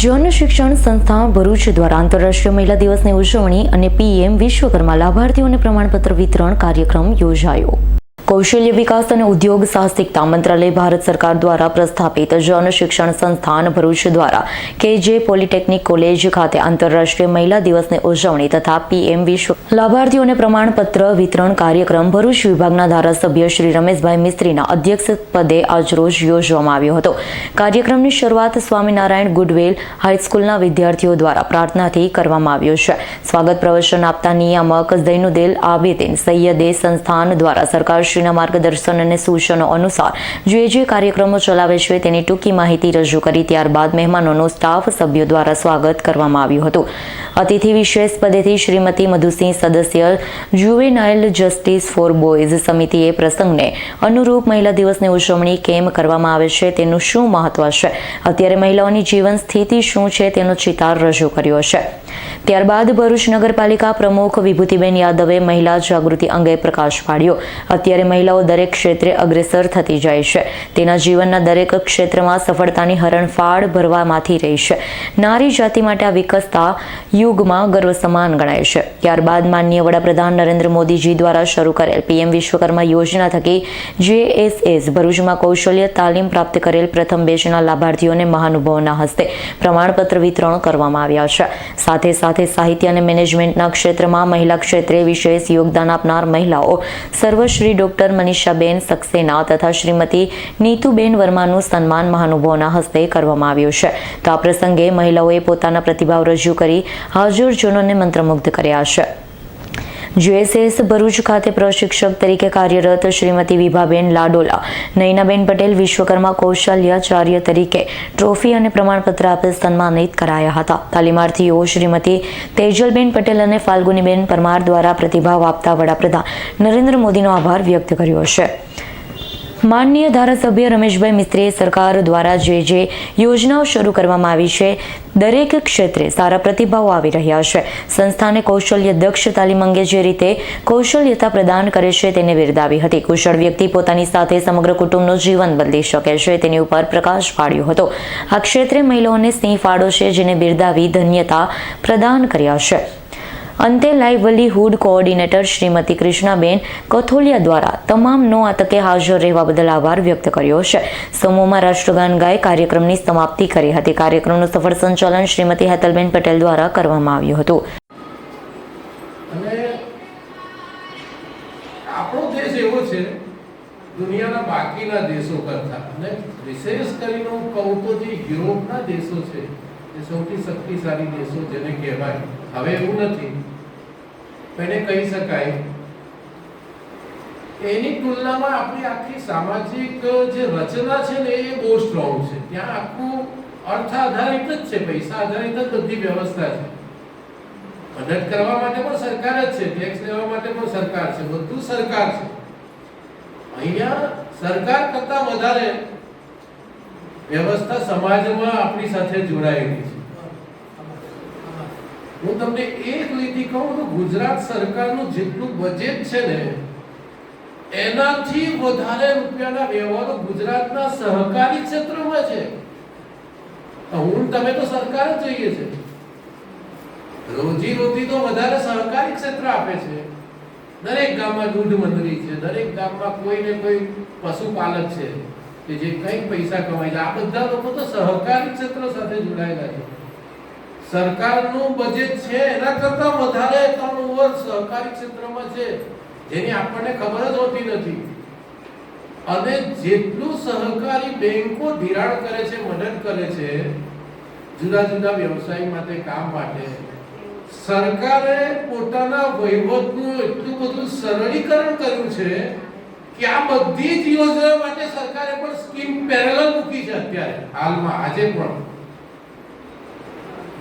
જન શિક્ષણ સંસ્થા ભરૂચ દ્વારા આંતરરાષ્ટ્રીય મહિલા દિવસની ઉજવણી અને પીએમ વિશ્વકર્મા લાભાર્થીઓને પ્રમાણપત્ર વિતરણ કાર્યક્રમ યોજાયો. કૌશલ્ય વિકાસ અને ઉદ્યોગ સાહસિકતા મંત્રાલય ભારત સરકાર દ્વારા પ્રસ્થાપિત જન શિક્ષણ સંસ્થાન ભરૂચ દ્વારા કેજે પોલિટેકનિક કોલેજ ખાતે આંતરરાષ્ટ્રીય મહિલા દિવસની ઉજવણી તથા પીએમ વિશ્વ લાભાર્થીઓને પ્રમાણપત્ર વિતરણ કાર્યક્રમ ભરૂચ વિભાગના ધારાસભ્ય શ્રી રમેશભાઈ મિસ્ત્રીના અધ્યક્ષ પદે આજરોજ યોજવામાં આવ્યો હતો. કાર્યક્રમની શરૂઆત સ્વામિનારાયણ ગુડવેલ હાઈસ્કૂલના વિદ્યાર્થીઓ દ્વારા પ્રાર્થનાથી કરવામાં આવ્યો છે. સ્વાગત પ્રવચન આપતા નિયામક દૈનુદેલ આબેદીન સૈયદે સંસ્થાન દ્વારા સરકારશ્રીના માર્ગદર્શન અને સૂચનો અનુસાર જે જે કાર્યક્રમો ચલાવે છે તેની ટૂંકી માહિતી રજૂ કરી ત્યારબાદ મહેમાનોનું સ્ટાફ સભ્યો દ્વારા સ્વાગત કરવામાં આવ્યું હતું. અતિથિ વિશેષ પદેથી શ્રીમતી મધુસિંહ સદસ્ય જુવેનાઇલ જસ્ટિસ ફોર બોયઝ સમિતિએ પ્રસંગને અનુરૂપ મહિલા દિવસની ઉજવણી કેમ કરવામાં આવે છે, તેનું શું મહત્વ છે, અત્યારે મહિલાઓની જીવન સ્થિતિ શું છે, તેનો ચિતાર રજૂ કર્યો છે. ત્યારબાદ ભરૂચ નગરપાલિકા પ્રમુખ વિભૂતિબેન યાદવે મહિલા જાગૃતિ અંગે પ્રકાશ પાડ્યો. અત્યારે મહિલાઓ દરેક ક્ષેત્રે અગ્રેસર થતી જાય છે. તેના જીવનના દરેક ક્ષેત્રમાં સફળતાની હરણફાળ ભરવામાંથી રહી છે. નારી જાતિ માટે આ વિકસતા યુગમાં ગર્વ સમાન ગણાય છે. ત્યારબાદ માનનીય વડાપ્રધાન નરેન્દ્ર મોદીજી દ્વારા શરૂ કરેલ પીએમ વિશ્વકર્મા યોજના થકી જેએસએસ ભરૂચમાં કૌશલ્ય તાલીમ પ્રાપ્ત કરેલ પ્રથમ બેચના લાભાર્થીઓને મહાનુભાવોના હસ્તે પ્રમાણપત્ર વિતરણ કરવામાં આવ્યા છે. સાથે સાથે સાહિત્ય અને મેનેજમેન્ટના ક્ષેત્રમાં મહિલા ક્ષેત્રે વિશેષ યોગદાન આપનાર મહિલાઓ સર્વશ્રી ડોક્ટર મનીષાબેન સક્સેના તથા શ્રીમતી નીતુબેન વર્માનું સન્માન મહાનુભાવોના હસ્તે કરવામાં આવ્યું છે. તો આ પ્રસંગે મહિલાઓએ પોતાના પ્રતિભાવ રજૂ કરી હાજરજનોને મંત્રમુગ્ધ કર્યા છે. જીએસએસ ભરૂચ ખાતે પ્રશિક્ષક તરીકે કાર્યરત શ્રીમતી વિભાબેન લાડોલા, નૈનાબેન પટેલ વિશ્વકર્મા કૌશલ્યાચાર્ય તરીકે ટ્રોફી અને પ્રમાણપત્ર આપી સન્માનિત કરાયા હતા. તાલીમાર્થીઓ શ્રીમતી તેજલબેન પટેલ અને ફાલ્ગુનીબેન પરમાર દ્વારા પ્રતિભાવ આપતા વડાપ્રધાન નરેન્દ્ર મોદીનો આભાર વ્યક્ત કર્યો છે. માનનીય ધારાસભ્ય રમેશભાઈ મિસ્ત્રીએ સરકાર દ્વારા જે જે યોજનાઓ શરૂ કરવામાં આવી છે, દરેક ક્ષેત્રે સારા પ્રતિભાવો આવી રહ્યા છે. સંસ્થાને કૌશલ્ય દક્ષ તાલીમ અંગે જે રીતે કૌશલ્યતા પ્રદાન કરે છે તેને બિરદાવી હતી. કુશળ વ્યક્તિ પોતાની સાથે સમગ્ર કુટુંબનું જીવન બદલી શકે છે તેની ઉપર પ્રકાશ પાડ્યો હતો. આ ક્ષેત્રે મહિલાઓને સિંહ ફાળો છે જેને બિરદાવી ધન્યતા પ્રદાન કર્યા છે. અંતે લાઇવલીહુડ કોઓર્ડિનેટર શ્રીમતી કૃષ્ણાબેન કથોલિયા દ્વારા તમામનો આ તકે હાજર રહેવા બદલ આભાર વ્યક્ત કર્યો છે. સમૂહમાં રાષ્ટ્રગાન ગાય કાર્યક્રમની સમાપ્તિ કરી હતી. કાર્યક્રમનું સફળ સંચાલન શ્રીમતી હેતલબેન પટેલ દ્વારા કરવામાં આવ્યું હતું. આપણો દેશ એવો છે, દુનિયાના બાકીના દેશો કરતા, અને વિશેષ કરીને હું કહું તો જે યુરોપના દેશો છે, એ સૌથી શક્તિશાળી દેશો જેને કહેવાય હવે એવું નથી. એને કહી શકાય, એની તુલનામાં આપણી આખી સામાજિક જે રચના છે ને, એ બહુ સ્ટ્રોંગ છે. ત્યાં આખું અર્થ આધારિત જ છે, પૈસા આધારિત જ બધી વ્યવસ્થા છે. મદદ કરવા માટે પણ સરકાર જ છે ટેક્સ લેવા માટે પણ સરકાર છે, બધું સરકાર છે. અહીંયા સરકાર કરતા વધારે વ્યવસ્થા સમાજમાં આપણી સાથે જોડાયેલી છે. હું તમને એક લીટી કહું તો ગુજરાત સરકારનું જેટલું બજેટ છે ને, એનાથી વધારે રૂપિયાના વ્યવહારો ગુજરાતના સહકારી ક્ષેત્રમાં છે. હું તમે તો સરકાર જ જોઈએ છે. રોજી રોટી તો વધારે સહકારી ક્ષેત્ર આપે છે. દરેક ગામમાં દૂધ મંડળી છે, દરેક ગામમાં કોઈ ને કોઈ પશુપાલક છે કે જે કંઈક પૈસા કમાય છે. આ બધા લોકો તો સહકારી ક્ષેત્ર સાથે જોડાયેલા છે. સરકારનું બજેટ છે, એના કરતા વધારે ટર્નઓવર સહકારી ક્ષેત્રમાં છે, જેની આપણને ખબર જ હોતી નથી. અને જેટલું સહકારી બેંકો ધિરાણ કરે છે, મદદ કરે છે, જુદા જુદા વ્યવસાય માટે કામ માટે, સરકારે પોતાના વહીવટનું એટલું બધું સરળીકરણ કર્યું છે કે આ બધી જ યોજના માટે સરકારે પણ સ્કીમ પેરેલલ મૂકી છે અત્યારે, હાલમાં, આજે પણ.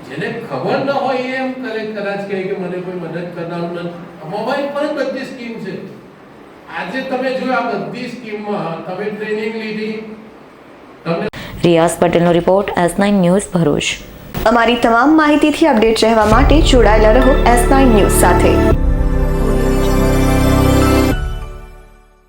જેને ખબર ન હોય એમ કરે કદાચ કહે કે મને કોઈ મદદ કરનારું નથી. મોબાઈલ પર બધી સ્કીમ છે. આજે તમે જો આ બધી સ્કીમમાં તમે ટ્રેનિંગ લીધી. તમને રિયાઝ પટેલનો report S nine news Bharuch. અમારી તમામ માહિતીથી અપડેટ રહેવા માટે જોડાયેલા રહો એસ નાઇન ન્યૂઝ સાથે.